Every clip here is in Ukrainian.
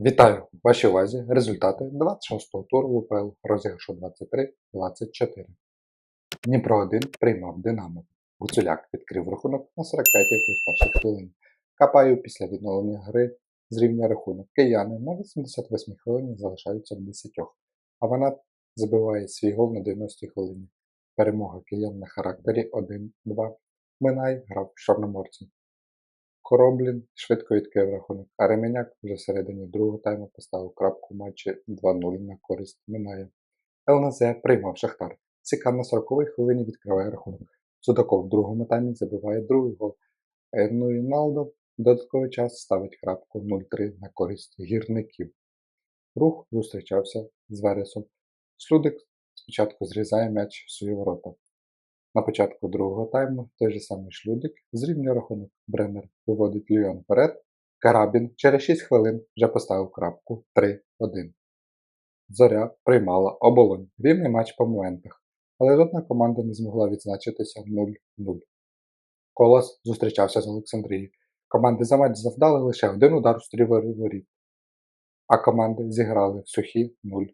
Вітаю! В вашій увазі результати 26-го туру УПЛ розіграшу 23-24. Дніпро 1 приймав Динамо. Гуцуляк відкрив рахунок на 45-й плюс першій хвилині. Капаю після відновлення гри зрівнює рахунок. Кияни на 88-й хвилині залишаються в 10. А вона забиває свій гол на 90-й хвилині. Перемога киян на характері 1-2. Минай грав в Чорноморці. Короблін швидко відкрив рахунок, а Ременяк вже всередині другого тайму поставив крапку матчі 2-0 на користь Минає. ЛНЗ приймав Шахтар. Сіка на 40-й хвилині відкриває рахунок. Судаков в другому таймі забиває другий гол. А Ернуїналдо в додатковий час ставить крапку 0-3 на користь гірників. Рух зустрічався з Вересом. Слюдик спочатку зрізає м'яч в свої ворота. На початку другого тайму той же самий Шлюдик зрівнює рахунок. Бреннер виводить Ліон вперед. Карабін через 6 хвилин вже поставив крапку 3-1. Зоря приймала оболонь. Рівний матч по моментах, але жодна команда не змогла відзначитися 0-0. Колос зустрічався з Олександрією. Команди за матч завдали лише один удар в стрівері воріт, а команди зіграли в сухі 0-0.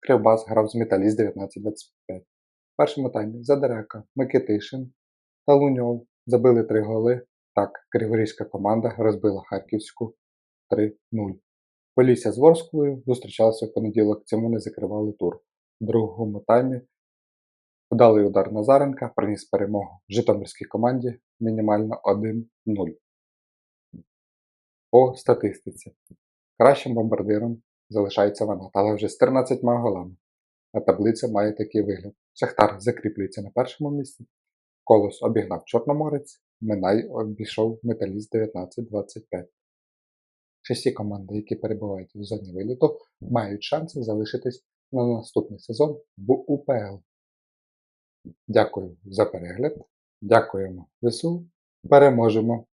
Кривбас грав з Металіст 19-25. Першому таймі Задерека, Микитишин та Луньов забили три голи. Так, криворізька команда розбила Харківську 3-0. Полісся з Ворсклою зустрічалися в понеділок, цьому не закривали тур. В другому таймі вдалий удар Назаренка приніс перемогу Житомирській команді мінімально 1-0. По статистиці. Кращим бомбардиром залишається вона, але вже з 13 голами. А таблиця має такий вигляд. Шахтар закріплюється на першому місці. Колос обігнав Чорноморець, Минай обійшов Металіст 19-25. Шесті команди, які перебувають в зоні виліту, мають шанси залишитись на наступний сезон в УПЛ. Дякую за перегляд. Дякуємо ВСУ. Переможемо!